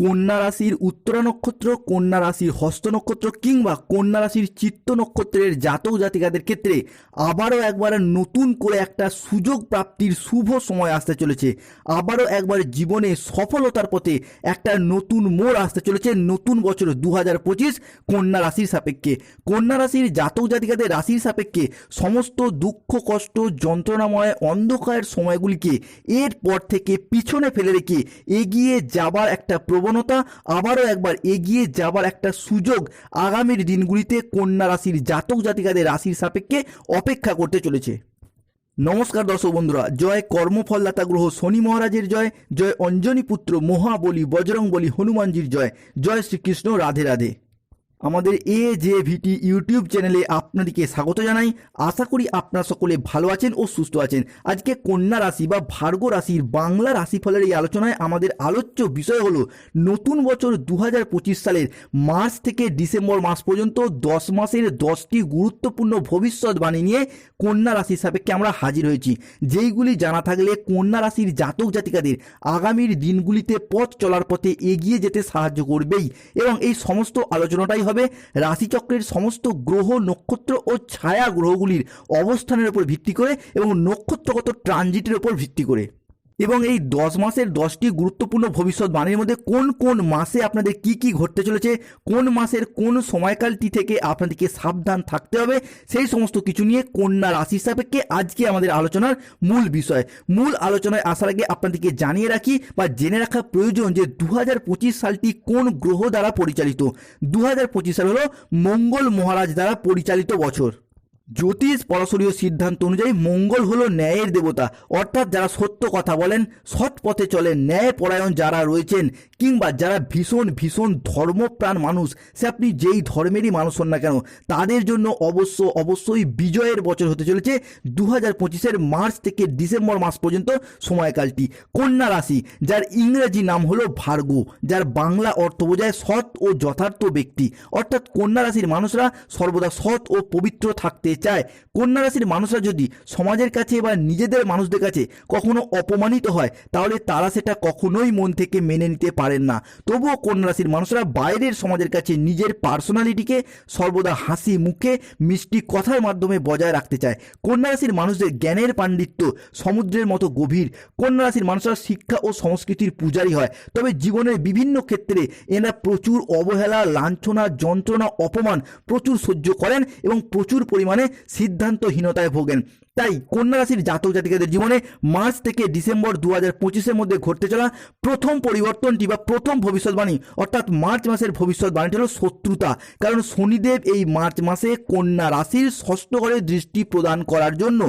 কন্যা রাশির উত্তরা নক্ষত্র, কন্যা রাশির হস্ত নক্ষত্র কিংবা কন্যা রাশির চিত্ত নক্ষত্রের জাতক জাতিকাদের ক্ষেত্রে আবারও একবার নতুন করে একটা সুযোগ প্রাপ্তির শুভ সময় আসতে চলেছে। আবারও একবার জীবনে সফলতার পথে একটা নতুন মোড় আসতে চলেছে নতুন বছর দু হাজার পঁচিশ কন্যা রাশির সাপেক্ষে। কন্যা রাশির জাতক জাতিকাদের রাশির সাপেক্ষে সমস্ত দুঃখ, কষ্ট, যন্ত্রণাময় অন্ধকারের সময়গুলিকে এরপর থেকে পিছনে ফেলে রেখে এগিয়ে যাবার একটা প্রবণতা আবারও একবার এগিয়ে যাবার একটা সুযোগ আগামীর দিনগুলিতে কন্যা রাশির জাতক জাতিকাদের রাশির সাপেক্ষে অপেক্ষা করতে চলেছে। নমস্কার দর্শক বন্ধুরা, জয় কর্মফলদাতা গ্রহ শনি মহারাজের জয় জয় অঞ্জনী পুত্র মহাবলী বজরং বলি হনুমানজির জয় জয় শ্রীকৃষ্ণ রাধে রাধে। আমাদের এ জে ভিটি ইউটিউব চ্যানেলে আপনাদেরকে স্বাগত জানাই। আশা করি আপনারা সকলে ভালো আছেন ও সুস্থ আছেন। আজকে কন্যা রাশি বা ভার্গ রাশির বাংলা রাশিফলের এই আলোচনায় আমাদের আলোচ্য বিষয় হলো নতুন বছর দু হাজার পঁচিশ সালের মার্চ থেকে ডিসেম্বর মাস পর্যন্ত দশ মাসের দশটি গুরুত্বপূর্ণ ভবিষ্যৎবাণী নিয়ে কন্যা রাশির সাপেক্ষে আমরা হাজির হয়েছি। যেইগুলি জানা থাকলে কন্যা রাশির জাতক জাতিকাদের আগামীর দিনগুলিতে পথ চলার পথে এগিয়ে যেতে সাহায্য করবেই। এবং এই সমস্ত আলোচনাটাই হবে। রাশিচক্রের সমস্ত গ্রহ, নক্ষত্র ও ছায়া গ্রহগুলির অবস্থানের উপর ভিত্তি করে এবং নক্ষত্রগত ট্রানজিটের উপর ভিত্তি করে। এবং এই দশ মাসের দশটি গুরুত্বপূর্ণ ভবিষ্যৎবাণীর মধ্যে কোন কোন মাসে আপনাদের কি কি ঘটতে চলেছে, কোন মাসের কোন সময়কালটি থেকে আপনাদেরকে সাবধান থাকতে হবে, সেই সমস্ত কিছু নিয়ে কন্যা রাশির সাপেক্ষে আজকে আমাদের আলোচনার মূল বিষয়। মূল আলোচনায় আসার আগে আপনাদেরকে জানিয়ে রাখি বা জেনে রাখা প্রয়োজন যে দু হাজার পঁচিশ সালটি কোন গ্রহ দ্বারা পরিচালিত? দু হাজার পঁচিশ সাল হলো মঙ্গল মহারাজ দ্বারা পরিচালিত বছর। জ্যোতিষ পরাশরীয় সিদ্ধান্ত অনুযায়ী মঙ্গল হলো ন্যায়ের দেবতা। অর্থাৎ যারা সত্য কথা বলেন, সৎ পথে চলেন ন্যায় পরায়ণ যারা রয়েছেন, কিংবা যারা ভীষণ ভীষণ ধর্মপ্রাণ মানুষ, সে আপনি যেই ধর্মেরই মানুষ হন না কেন, তাদের জন্য অবশ্য, অবশ্যই বিজয়ের বছর হতে চলেছে দু হাজার পঁচিশের মার্চ থেকে ডিসেম্বর মাস পর্যন্ত সময়কালটি। কন্যা রাশি, যার ইংরেজি নাম হলো ভার্গ, যার বাংলা অর্থ বোঝায় সৎ ও যথার্থ ব্যক্তি। অর্থাৎ কন্যা রাশির মানুষরা সর্বদা সৎ ও পবিত্র থাকতে চায়। কন্যা রাশির মানুষরা যদি সমাজের কাছে বা নিজেদের মানুষদের কাছে কখনো অপমানিত হয়, তাহলে তারা সেটা কখনোই মন থেকে মেনে নিতে পারেন না। তবুও কন্যা রাশির মানুষরা বাইরের সমাজের কাছে নিজের পার্সোনালিটিকে সর্বদা হাসি মুখে, মিষ্টি কথার মাধ্যমে বজায় রাখতে চায়। কন্যা রাশির মানুষদের জ্ঞানের পাণ্ডিত্য সমুদ্রের মতো গভীর। কন্যা রাশির মানুষরা শিক্ষা ও সংস্কৃতির পূজারী হয়। তবে জীবনের বিভিন্ন ক্ষেত্রে এরা প্রচুর অবহেলা, লাঞ্ছনা, যন্ত্রণা, অপমান প্রচুর সহ্য করেন এবং প্রচুর পরিমাণে সিদ্ধান্তহীনতায় ভোগেন। তাই কন্যা রাশির জাতক জাতিকাদের জীবনে মার্চ থেকে ডিসেম্বর দু হাজার পঁচিশের মধ্যে ঘটতে চলা প্রথম পরিবর্তনটি বা প্রথম ভবিষ্যৎবাণী, অর্থাৎ মার্চ মাসের ভবিষ্যৎবাণীটি হল শত্রুতা। কারণ শনিদেব এই মার্চ মাসে কন্যা রাশির ষষ্ঠ ঘরে দৃষ্টি প্রদান করার জন্য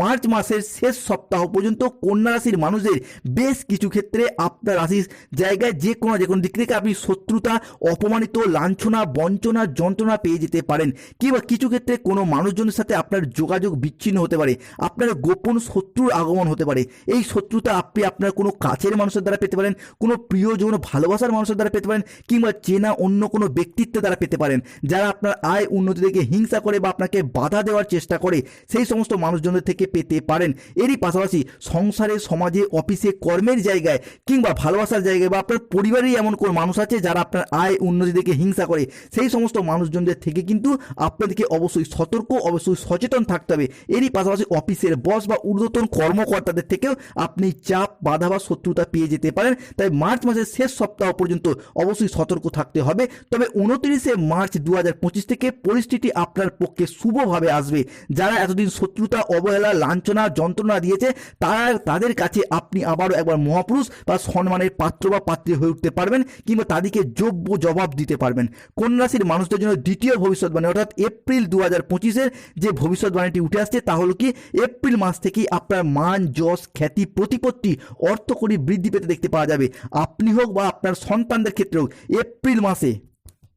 মার্চ মাসের শেষ সপ্তাহ পর্যন্ত কন্যা রাশির মানুষদের বেশ কিছু ক্ষেত্রে আপনার রাশির জায়গায় যে কোনো যে কোনো দিক থেকে আপনি শত্রুতা, অপমানিত, লাঞ্ছনা, বঞ্চনা, যন্ত্রণা পেয়ে যেতে পারেন। কিংবা কিছু ক্ষেত্রে কোনো মানুষজনের সাথে আপনার যোগাযোগ বিচ্ছিন্ন হতে পারে। আপনার গোপন শত্রুর আগমন হতে পারে। এই শত্রুতা আপনি আপনার কোনো কাছের মানুষের দ্বারা পেতে পারেন, কোনো প্রিয়জন, ভালোবাসার মানুষের দ্বারা পেতে পারেন, কিংবা চেনা অন্য কোনো ব্যক্তিত্বের দ্বারা পেতে পারেন। যারা আপনার আয়, উন্নতি থেকে হিংসা করে বা আপনাকে বাধা দেওয়ার চেষ্টা করে, সেই সমস্ত মানুষজনদের থেকে পেতে পারেন। এরই পাশাপাশি সংসারে, সমাজে, অফিসে, কর্মের জায়গায়, কিংবা ভালোবাসার জায়গায় বা আপনার পরিবারেই এমন কোনো মানুষ আছে যারা আপনার আয়, উন্নতি থেকে হিংসা করে, সেই সমস্ত মানুষজনদের থেকে কিন্তু আপনাদেরকে অবশ্যই সতর্ক, অবশ্যই সচেতন থাকতে হবে। এরই পাশাপাশি অফিসের বস বা ঊর্ধ্বতন কর্মকর্তাদের থেকেও আপনি চাপ, বাধা বা শত্রুতা পেয়ে যেতে পারেন। তাই মার্চ মাসের শেষ সপ্তাহ পর্যন্ত অবশ্যই সতর্ক থাকতে হবে। তবে উনত্রিশে মার্চ দু হাজার পঁচিশ থেকে পরিস্থিতি আপনার পক্ষে শুভভাবে আসবে। যারা এতদিন শত্রুতা, অবহেলা, লাঞ্ছনা, যন্ত্রণা দিয়েছে, তারা তাদের কাছে আপনি আবারও একবার মহাপুরুষ বা সম্মানের পাত্র বা পাত্রী হয়ে উঠতে পারবেন কিংবা তাদেরকে যোগ্য জবাব দিতে পারবেন। কন্যা রাশির মানুষদের জন্য দ্বিতীয় ভবিষ্যৎবাণী, অর্থাৎ এপ্রিল দু হাজার যে ভবিষ্যৎবাণীটি উঠে আসছে তা হলো কি? এপ্রিল মাস থেকেই আপনার মান, যশ, খ্যাতি, প্রতিপত্তি, অর্থকরী বৃদ্ধি পেতে দেখতে পাওয়া যাবে। আপনি হোক বা আপনার সন্তানদের ক্ষেত্রে হোক, এপ্রিল মাসে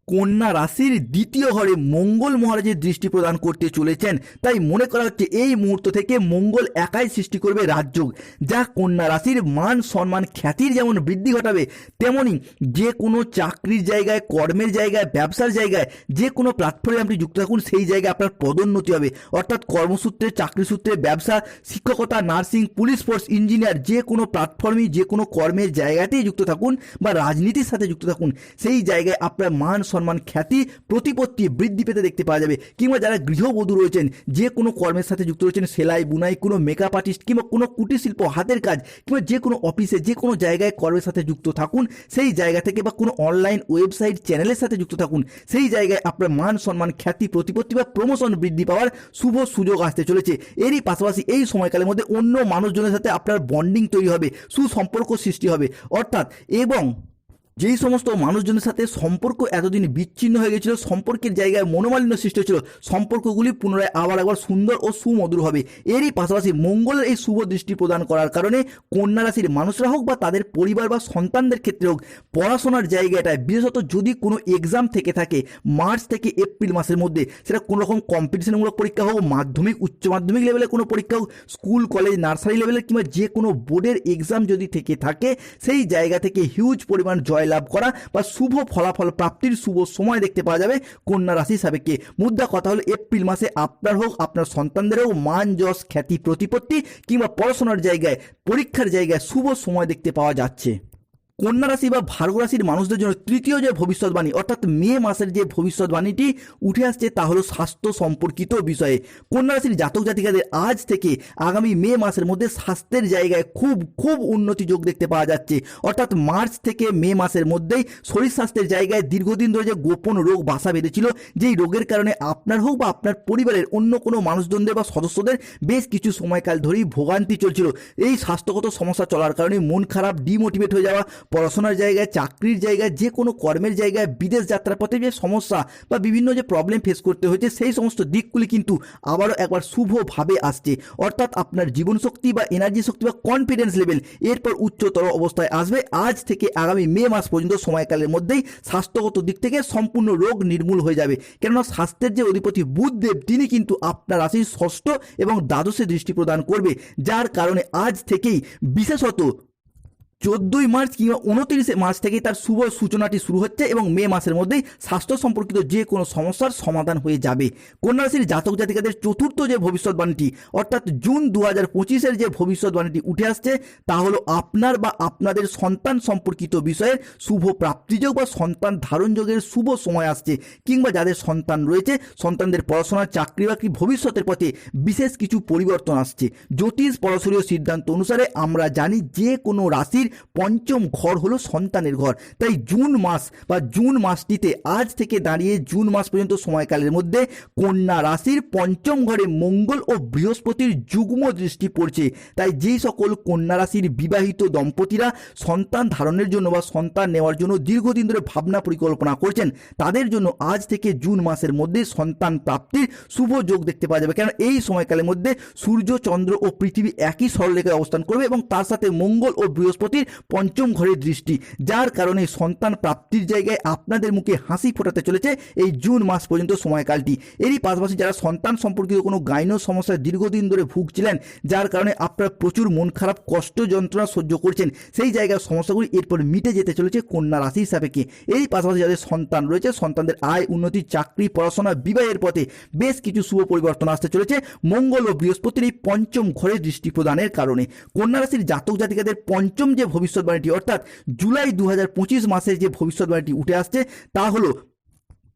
কন্যা রাশির দ্বিতীয় ঘরে মঙ্গল মহারাজের দৃষ্টি প্রদান করতে চলেছেন। তাই মনে করা হচ্ছে এই মুহূর্ত থেকে মঙ্গল একাই সৃষ্টি করবে রাজযোগ। যা কন্যা রাশির মান, সম্মান, খ্যাতির যেমন বৃদ্ধি ঘটাবে, তেমনি যে কোনো চাকরির জায়গায়, কর্মের জায়গায়, ব্যবসার জায়গায়, যে কোনো প্ল্যাটফর্মে আপনি যুক্ত থাকুন, সেই জায়গায় আপনার পদোন্নতি হবে। অর্থাৎ কর্মসূত্রে, চাকরি সূত্রে, ব্যবসা, শিক্ষকতা, নার্সিং, পুলিশ ফোর্স, ইঞ্জিনিয়ার, যে কোনো প্ল্যাটফর্মে যে কোনো কর্মের জায়গাতেই যুক্ত থাকুন বা রাজনীতির সাথে যুক্ত থাকুন। সেই জায়গায় আপনার মান সম্মান খ্যাতি, প্রতিপত্তি বৃদ্ধি পেতে দেখতে পাওয়া যাবে। কিংবা যারা গৃহবধূ রয়েছেন, যে কোনো কর্মের সাথে যুক্ত রয়েছেন, সেলাই, বুনাই, কোনো মেকআপ আর্টিস্ট কিংবা কোনো কুটির শিল্প হাতের কাজ, কিংবা যে কোনো অফিসে যে কোনো জায়গায় কর্মের সাথে যুক্ত থাকুন। সেই জায়গা থেকে বা কোনো অনলাইন ওয়েবসাইট চ্যানেলের সাথে যুক্ত থাকুন। সেই জায়গায় আপনার মান সম্মান, খ্যাতি, প্রতিপত্তি বা প্রমোশন বৃদ্ধি পাওয়ার শুভ সুযোগ আসতে চলেছে। এরই পাশাপাশি এই সময়কালের মধ্যে অন্য মানুষজনের সাথে আপনার বন্ডিং তৈরি হবে, সুসম্পর্ক সৃষ্টি হবে। অর্থাৎ এবং যেই সমস্ত মানুষজনের সাথে সম্পর্ক এতদিন বিচ্ছিন্ন হয়ে গেছিল, সম্পর্কের জায়গায় মনোমালিন্য সৃষ্টি হয়েছিল, সম্পর্কগুলি পুনরায় আবার একবার সুন্দর ও সুমধুর হবে। এরই পাশাপাশি মঙ্গলের এই শুভ দৃষ্টি প্রদান করার কারণে কন্যা রাশির মানুষরা হোক বা তাদের পরিবার বা সন্তানদের ক্ষেত্রে হোক, পড়াশোনার জায়গাটায়, বিশেষত যদি কোনো এক্সাম থেকে থাকে মার্চ থেকে এপ্রিল মাসের মধ্যে, সেটা কোনো রকম কম্পিটিশনমূলক পরীক্ষা হোক, মাধ্যমিক, উচ্চ মাধ্যমিক লেভেলের কোনো পরীক্ষা হোক স্কুল কলেজ নার্সারি লেভেলের কিংবা যে কোনো বোর্ডের এক্সাম যদি থেকে থাকে, সেই জায়গা থেকে হিউজ পরিমাণ জয়লাভ করা বা শুভ ফলাফল প্রাপ্তির শুভ সময় দেখতে পাওয়া যাবে কন্যা রাশি সাবেককে মুদ্রা কথা হলো এপ্রিল মাসে আপনার হোক, আপনার সন্তানদের হোক, মান, যশ, খ্যাতি, প্রতিপত্তি কিংবা পড়াশোনার জায়গায়, পরীক্ষার জায়গায় শুভ সময় দেখতে পাওয়া যাচ্ছে। কন্যা রাশি বা ভার্গ রাশির মানুষদের জন্য তৃতীয় যে ভবিষ্যৎবাণী, অর্থাৎ মে মাসের যে ভবিষ্যৎবাণীটি উঠে আসছে তা হলো স্বাস্থ্য সম্পর্কিত বিষয়ে। কন্যা রাশির জাতক জাতিকাদের আজ থেকে আগামী মে মাসের মধ্যে স্বাস্থ্যের জায়গায় খুব খুব উন্নতি যোগ দেখতে পাওয়া যাচ্ছে। অর্থাৎ মার্চ থেকে মে মাসের মধ্যেই শরীর স্বাস্থ্যের জায়গায় দীর্ঘদিন ধরে যে গোপন রোগ বাসা বেঁধেছিল, যেই রোগের কারণে আপনার হোক বা আপনার পরিবারের অন্য কোনো মানুষজনদের বা সদস্যদের বেশ কিছু সময়কাল ধরেই ভোগান্তি চলছিল। এই স্বাস্থ্যগত সমস্যা চলার কারণে মন খারাপ, ডিমোটিভেট হয়ে যাওয়া পড়াশোনার জায়গায়, চাকরির জায়গায়, যে কোনো কর্মের জায়গায়, বিদেশ যাত্রার পথে যে সমস্যা বা বিভিন্ন যে প্রবলেম ফেস করতে হয়েছে, সেই সমস্ত দিকগুলি কিন্তু আবারও একবার শুভভাবে আসছে। অর্থাৎ আপনার জীবনশক্তি বা এনার্জি শক্তি বা কনফিডেন্স লেভেল এরপর উচ্চতর অবস্থায় আসবে। আজ থেকে আগামী মে মাস পর্যন্ত সময়কালের মধ্যেই স্বাস্থ্যগত দিক থেকে সম্পূর্ণ রোগ নির্মূল হয়ে যাবে। কেননা স্বাস্থ্যের যে অধিপতি বুধদেব, তিনি কিন্তু আপনার রাশির ষষ্ঠ এবং দ্বাদশে দৃষ্টি প্রদান করবে, যার কারণে আজ থেকেই বিশেষত চোদ্দোই মার্চ কিংবা উনত্রিশে মার্চ থেকেই তার শুভ সূচনাটি শুরু হচ্ছে এবং মে মাসের মধ্যেই স্বাস্থ্য সম্পর্কিত যে কোনো সমস্যার সমাধান হয়ে যাবে। কন্যা রাশির জাতক জাতিকাদের চতুর্থ যে ভবিষ্যৎবাণীটি, অর্থাৎ জুন দু হাজার পঁচিশের যে ভবিষ্যৎবাণীটি উঠে আসছে, তা হলো আপনার বা আপনাদের সন্তান সম্পর্কিত বিষয়ের শুভ প্রাপ্তিযোগ বা সন্তান ধারণযোগের শুভ সময় আসছে, কিংবা যাদের সন্তান রয়েছে, সন্তানদের পড়াশোনার চাকরি বাকরি ভবিষ্যতের পথে বিশেষ কিছু পরিবর্তন আসছে। জ্যোতিষ পরশরীয় সিদ্ধান্ত অনুসারে আমরা জানি যে কোনো রাশির পঞ্চম ঘর হলো সন্তানের ঘর। তাই জুন মাস বা জুন মাসটিতে আজ থেকে দাঁড়িয়ে জুন মাস পর্যন্ত সময়কালের মধ্যে কন্যা রাশির পঞ্চম ঘরে মঙ্গল ও বৃহস্পতির যুগ্ম দৃষ্টি পড়ছে। তাই যেই সকল কন্যা রাশির বিবাহিত দম্পতিরা সন্তান ধারণের জন্য বা সন্তান নেওয়ার জন্য দীর্ঘদিন ধরে ভাবনা পরিকল্পনা করছেন, তাদের জন্য আজ থেকে জুন মাসের মধ্যে সন্তান প্রাপ্তির শুভ যোগ দেখতে পাওয়া যাবে। কেন এই সময়কালের মধ্যে সূর্য, চন্দ্র ও পৃথিবী একই সরলরেখায় অবস্থান করবে এবং তার সাথে মঙ্গল ও বৃহস্পতির পঞ্চম ঘরের দৃষ্টি, যার কারণে সন্তান প্রাপ্তির জায়গায় আপনাদের মুখে হাসি ফোটাতে চলেছে এই জুন মাস পর্যন্ত সময়কালটি। এরই পাশাপাশি যারা সন্তান সম্পর্কিত কোনো গাইন সমস্যায় দীর্ঘদিন ধরে ভুগছিলেন, যার কারণে আপনারা প্রচুর মন খারাপ, কষ্ট, যন্ত্রণা সহ্য করছেন, সেই জায়গার সমস্যাগুলি এরপর মিটে যেতে চলেছে কন্যা রাশি হিসাবে কি এই পাশাপাশি যাদের সন্তান রয়েছে, সন্তানদের আয়, উন্নতি, চাকরি, পড়াশোনা, বিবাহের পথে বেশ কিছু শুভ পরিবর্তন আসতে চলেছে। মঙ্গল ও বৃহস্পতির এই পঞ্চম ঘরে দৃষ্টি প্রদানের কারণে। কন্যা রাশির জাতক জাতিকাদের পঞ্চম যে ভবিষ্যৎবাণীটি। অর্থাৎ জুলাই দু মাসের যে ভবিষ্যৎবাণীটি উঠে আসছে তা হলো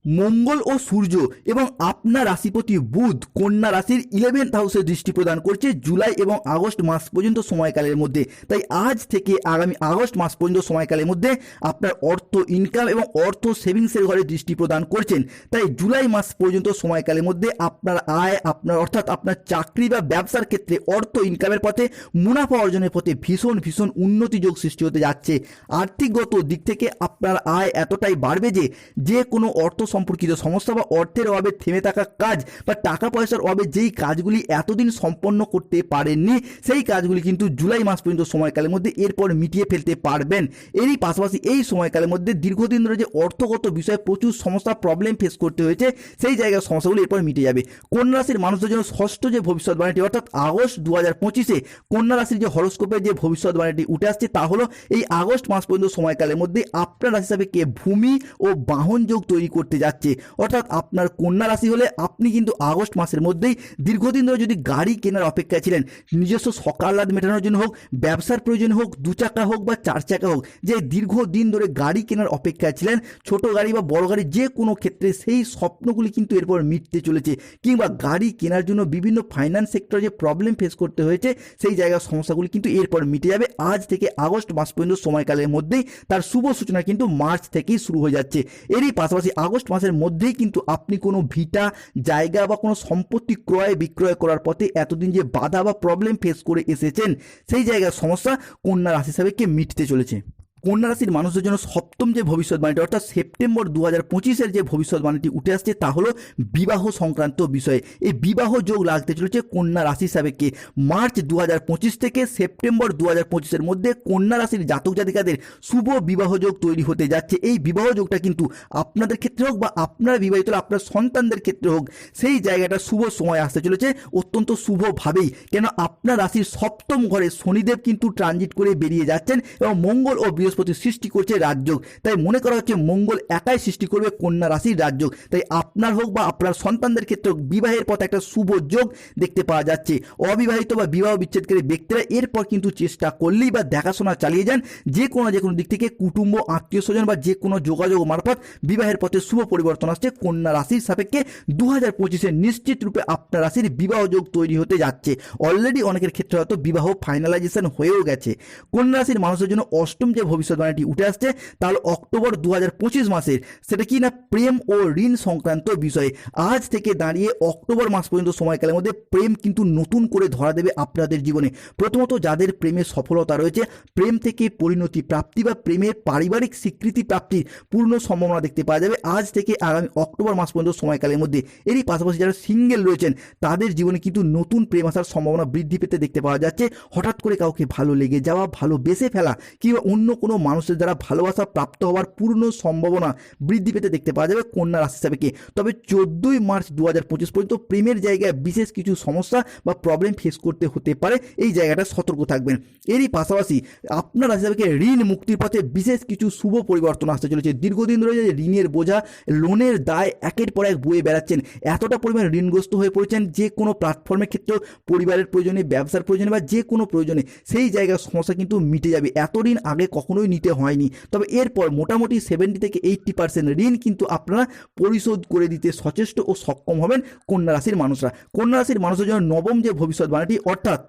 মঙ্গল ও সূর্য এবং আপনার রাশিপতি বুধ কন্যা রাশির ইলেভেন্থ হাউসে দৃষ্টি প্রদান করছে জুলাই এবং আগস্ট মাস পর্যন্ত সময়কালের মধ্যে। তাই আজ থেকে আগামী আগস্ট মাস পর্যন্ত সময়কালের মধ্যে আপনার অর্থ ইনকাম এবং অর্থ সেভিংসের ঘরে দৃষ্টি প্রদান করছেন। তাই জুলাই মাস পর্যন্ত সময়কালের মধ্যে আপনার আয়, আপনার অর্থাৎ আপনার চাকরি বা ব্যবসার ক্ষেত্রে অর্থ ইনকামের পথে মুনাফা অর্জনের পথে ভীষণ ভীষণ উন্নতি যোগ সৃষ্টি হতে যাচ্ছে। আর্থিকগত দিক থেকে আপনার আয় এতটাই বাড়বে যে যে কোনো অর্থ সম্পর্কিত সমস্যা বা অর্থের অভাবে থেমে থাকা কাজ বা টাকা পয়সার অভাবে যেই কাজগুলি এতদিন সম্পন্ন করতে পারেননি, সেই কাজগুলি কিন্তু জুলাই মাস পর্যন্ত সময়কালের মধ্যে এরপর মিটিয়ে ফেলতে পারবেন। এরই পাশাপাশি এই সময়কালের মধ্যে দীর্ঘদিন ধরে যে অর্থগত বিষয়ে প্রচুর সমস্যা প্রবলেম ফেস করতে হয়েছে, সেই জায়গার সমস্যাগুলি এরপর মিটে যাবে। কন্যা রাশির মানুষদের জন্য ষষ্ঠ যে ভবিষ্যৎবাণীটি, অর্থাৎ আগস্ট দু হাজার পঁচিশে কন্যা রাশির যে হরস্কোপের যে ভবিষ্যৎবাণীটি উঠে আসছে, তা হলো এই আগস্ট মাস পর্যন্ত সময়কালের মধ্যে আপনার রাশি হিসাবে কে ভূমি ও বাহন যোগ তৈরি করতে যাচ্ছে। অর্থাৎ আপনার কন্যা রাশি হলে আপনি কিন্তু আগস্ট মাসের মধ্যেই দীর্ঘদিন ধরে যদি গাড়ি কেনার অপেক্ষায় ছিলেন, নিজস্ব সকালাদ মেটানোর জন্য হোক, ব্যবসার প্রয়োজন হোক, দু চাকা হোক বা চার চাকা হোক, যে দীর্ঘদিন ধরে গাড়ি কেনার অপেক্ষায় ছিলেন, ছোট গাড়ি বা বড় গাড়ি যে কোনো ক্ষেত্রে সেই স্বপ্নগুলি কিন্তু এরপর মিটতে চলেছে। কিংবা গাড়ি কেনার জন্য বিভিন্ন ফাইন্যান্স সেক্টরে যে প্রবলেম ফেস করতে হয়েছে, সেই জায়গার সমস্যাগুলি কিন্তু এরপর মিটে যাবে। আজ থেকে আগস্ট মাস পর্যন্ত সময়কালের মধ্যেই তার শুভ সূচনা কিন্তু মার্চ থেকেই শুরু হয়ে যাচ্ছে। এরই পাশাপাশি আগস্ট মাসের মধ্যেই কিন্তু আপনি কোনো ভিটা, জায়গা বা কোনো সম্পত্তি ক্রয় বিক্রয় করার পথে এতদিন যে বাধা বা প্রবলেম ফেস করে এসেছেন, সেই জায়গার সমস্যা কন্যা রাশি হিসাবে মিটতে চলেছে। কন্যা রাশির মানুষদের জন্য সপ্তম যে ভবিষ্যৎবাণীটি, অর্থাৎ সেপ্টেম্বর দু হাজার পঁচিশের যে ভবিষ্যৎবাণীটি উঠে আসছে, তা হলো বিবাহ সংক্রান্ত বিষয়ে। এই বিবাহ যোগ লাগতে চলেছে কন্যা রাশি হিসাবে কে মার্চ দু হাজার পঁচিশ থেকে সেপ্টেম্বর দু হাজার পঁচিশের মধ্যে কন্যা রাশির জাতক জাতিকাদের শুভ বিবাহ যোগ তৈরি হতে যাচ্ছে। এই বিবাহ যোগটা কিন্তু আপনাদের ক্ষেত্রে হোক বা আপনার বিবাহিত আপনার সন্তানদের ক্ষেত্রে হোক, সেই জায়গাটা শুভ সময় আসতে চলেছে অত্যন্ত শুভভাবেই। কেন? আপনার রাশির সপ্তম ঘরে শনিদেব কিন্তু ট্রানজিট করে বেরিয়ে যাচ্ছেন এবং মঙ্গল ও বৃহস্পতি সৃষ্টি করছে রাজযোগ। তাই মনে করা হচ্ছে মঙ্গল একাই সৃষ্টি করবে কন্যা রাশির রাজযোগ। তাই আপনার হোক বা আপনার সন্তানদের ক্ষেত্রে বিবাহের পথে একটা শুভ যোগ দেখতে পাওয়া যাচ্ছে। অবিবাহিত বা বিবাহ বিচ্ছেদকারী ব্যক্তিরা এরপর কিন্তু চেষ্টা করলেই বা দেখাশোনা চালিয়ে যান যে কোনো যে কোনো দিক থেকে কুটুম্ব আত্মীয় স্বজন বা যে কোনো যোগাযোগ মারফত বিবাহের পথে শুভ পরিবর্তন আসছে কন্যা রাশির সাপেক্ষে। দু হাজার পঁচিশে নিশ্চিত রূপে আপনার রাশির বিবাহ যোগ তৈরি হতে যাচ্ছে। অলরেডি অনেকের ক্ষেত্রে হয়তো বিবাহ ফাইনালাইজেশন হয়েও গেছে। কন্যা রাশির মানুষের জন্য অষ্টম যে ভবিষ্যৎবাণীটি উঠে আসছে, তাহলে অক্টোবর দু হাজার পঁচিশ মাসের সেটা কি না প্রেম ও ঋণ সংক্রান্ত বিষয়ে। আজ থেকে দাঁড়িয়ে অক্টোবর মাস পর্যন্ত সময়কালের মধ্যে প্রেম কিন্তু নতুন করে ধরা দেবে আপনাদের জীবনে। প্রথমত যাদের প্রেমে সফলতা রয়েছে, প্রেম থেকে পরিণতি প্রাপ্তি বা প্রেমের পারিবারিক স্বীকৃতি প্রাপ্তির পূর্ণ সম্ভাবনা দেখতে পাওয়া যাবে। আজ থেকে আগামী অক্টোবর মাস পর্যন্ত সময়কালের মধ্যে এরই পাশাপাশি যারা সিঙ্গেল রয়েছেন, তাদের জীবনে কিন্তু নতুন প্রেম আসার সম্ভাবনা বৃদ্ধি পেতে দেখতে পাওয়া যাচ্ছে। হঠাৎ করে কাউকে ভালো লেগে যাওয়া, ভালো বেসে ফেলা কিংবা অন্য কোনো মানুষের দ্বারা ভালোবাসা প্রাপ্ত হওয়ার পূর্ণ সম্ভাবনা বৃদ্ধি পেতে দেখতে পাওয়া যাবে কন্যা রাশি হিসাবে কে তবে চোদ্দোই মার্চ দু হাজার পঁচিশ পর্যন্ত প্রেমের জায়গায় বিশেষ কিছু সমস্যা বা প্রবলেম ফেস করতে হতে পারে। এই জায়গাটা সতর্ক থাকবেন। এরই পাশাপাশি আপনার রাশি হিসাবে ঋণ মুক্তির পথে বিশেষ কিছু শুভ পরিবর্তন আসতে চলেছে। দীর্ঘদিন ধরে যে ঋণের বোঝা লোনের দায় একের পর এক বয়ে বেড়াচ্ছেন। এতটা পরিমাণ ঋণগ্রস্ত হয়ে পড়েছেন যে কোনো প্ল্যাটফর্মের ক্ষেত্রেও, পরিবারের প্রয়োজনে, ব্যবসার প্রয়োজনে বা যে কোনো প্রয়োজনে সেই জায়গার সমস্যা কিন্তু মিটে যাবে। এত ঋণ আগে কখনোই নিতে হয়নি। তবে এরপর মোটামুটি সেভেন্টি থেকে এইট্টি পার্সেন্ট ঋণ কিন্তু আপনারা পরিশোধ করে দিতে সচেষ্ট ও সক্ষম হবেন কন্যা রাশির মানুষরা। কন্যা রাশির মানুষের জন্য নবম যে ভবিষ্যৎবাণীটি, অর্থাৎ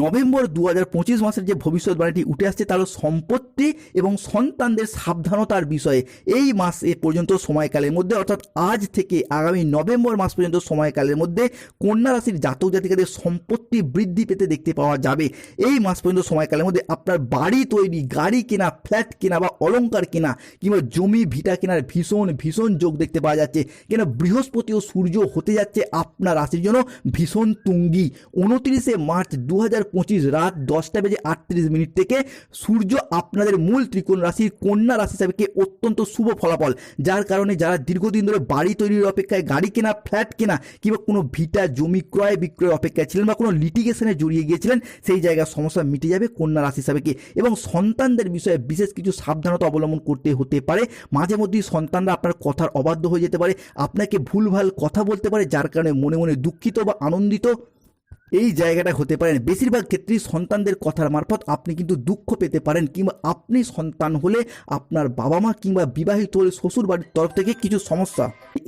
নভেম্বর দু হাজার পঁচিশ মাসের যে ভবিষ্যৎবাণীটি উঠে আসছে, তার সম্পত্তি এবং সন্তানদের সাবধানতার বিষয়ে এই মাস এ পর্যন্ত সময়কালের মধ্যে, অর্থাৎ আজ থেকে আগামী নভেম্বর মাস পর্যন্ত সময়কালের মধ্যে কন্যা রাশির জাতক জাতিকাদের সম্পত্তি বৃদ্ধি পেতে দেখতে পাওয়া যাবে। এই মাস পর্যন্ত সময়কালের মধ্যে আপনার বাড়ি তৈরি, গাড়ি কেনা, ফ্ল্যাট কেনা বা অলংকার কেনা কিংবা জমি, ভিটা কেনার ভীষণ ভীষণ যোগ দেখতে পাওয়া যাচ্ছে। কেন বৃহস্পতি ও সূর্য হতে যাচ্ছে আপনার রাশির জন্য ভীষণ তুঙ্গি। উনত্রিশে মার্চ দু হাজার পঁচিশ রাত দশটা বেজে আটত্রিশ মিনিট থেকে সূর্য আপনাদের মূল ত্রিকোণ রাশির কন্যা রাশি হিসাবে অত্যন্ত শুভ ফলাফল। যার কারণে যারা দীর্ঘদিন ধরে বাড়ি তৈরির অপেক্ষায়, গাড়ি কেনা, ফ্ল্যাট কেনা কিংবা কোনো ভিটা, জমি ক্রয়, বিক্রয়ের অপেক্ষায় ছিলেন বা কোনো লিটিগেশনে জড়িয়ে গিয়েছিলেন, সেই জায়গার সমস্যা মিটে যাবে কন্যা রাশি হিসাবে এবং সন্তানদের বিষয়ে বিশেষ কিছু সাবধানতা অবলম্বন করতে হতে পারে। মাঝে মধ্যেই সন্তানরা আপনার কথার অবাধ্য হয়ে যেতে পারে, আপনাকে ভুলভাল কথা বলতে পারে, যার কারণে মনে মনে দুঃখিত বা আনন্দিত। এই জায়গাটা হতে পারেন বেশিরভাগ ক্ষেত্রেই সন্তানদের কথার মারফত আপনি কিন্তু দুঃখ পেতে পারেন কিংবা আপনি সন্তান হলে আপনার বাবা মা কিংবা বিবাহিত হলে শ্বশুর বাড়ির তরফ থেকে কিছু সমস্যা।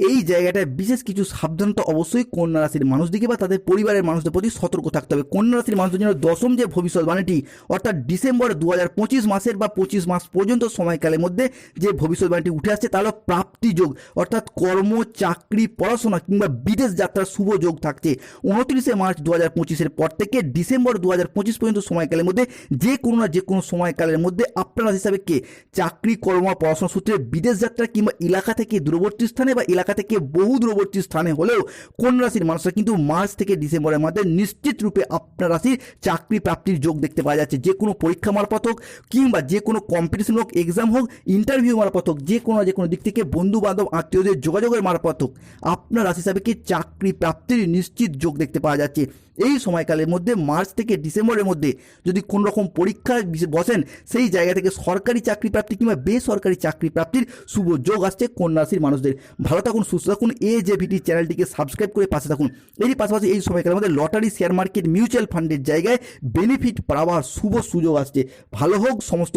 এই জায়গাটায় বিশেষ কিছু সাবধানতা অবশ্যই কন্যা রাশির মানুষদিকে বা তাদের পরিবারের মানুষদের প্রতি সতর্ক থাকতে হবে। কন্যা রাশির মানুষদের জন্য দশম যে ভবিষ্যৎবাণীটি, অর্থাৎ ডিসেম্বর দু হাজার পঁচিশ মাসের বা পঁচিশ মাস পর্যন্ত সময়কালের মধ্যে যে ভবিষ্যৎবাণীটি উঠে আসছে তা প্রাপ্তি যোগ, অর্থাৎ কর্ম, চাকরি, পড়াশোনা কিংবা বিদেশ যাত্রার শুভ যোগ থাকছে। উনত্রিশে মার্চ দু হাজার পঁচিশের পর থেকে ডিসেম্বর দু হাজার পঁচিশ পর্যন্ত সময়কালের মধ্যে যে কোনো না যে কোনো সময়কালের মধ্যে আপনার হিসাবে কে? চাকরি, কর্ম, পড়াশোনা সূত্রে বিদেশ যাত্রা কিংবা এলাকা থেকে দূরবর্তী স্থানে বা এলাকা থেকে বহু দূরবর্তী স্থানে হলেও কোন রাশির মানুষরা কিন্তু মার্চ থেকে ডিসেম্বরের মধ্যে নিশ্চিত রূপে আপনার রাশির চাকরি প্রাপ্তির যোগ দেখতে পাওয়া যাচ্ছে। যে কোনো পরীক্ষা মারফত হোক কিংবা যে কোনো কম্পিটিশন হোক এক্সাম হোক ইন্টারভিউ মারফত হোক, যে কোনো যে কোনো দিক থেকে বন্ধু বান্ধব আত্মীয়দের যোগাযোগের মারফত হোক, আপনার রাশি হিসাবে কি? চাকরি প্রাপ্তির নিশ্চিত যোগ দেখতে পাওয়া যাচ্ছে। এই সময়কালের মধ্যে, মার্চ থেকে ডিসেম্বরের মধ্যে যদি কোনো রকম পরীক্ষায় বসেন, সেই জায়গা থেকে সরকারি চাকরি প্রাপ্তি কিংবা বেসরকারি চাকরি প্রাপ্তির শুভ যোগ আসছে কন্যা রাশির মানুষদের। ভালো থাকুন, সুস্থ থাকুন এ জে ভিটি চ্যানেলটিকে সাবস্ক্রাইব করে পাশে থাকুন। এরই পাশাপাশি এই সময়কালের মধ্যে লটারি, শেয়ার মার্কেট, মিউচুয়াল ফান্ডের জায়গায় বেনিফিট পাওয়ার শুভ সুযোগ আসছে। ভালো হোক, সমস্ত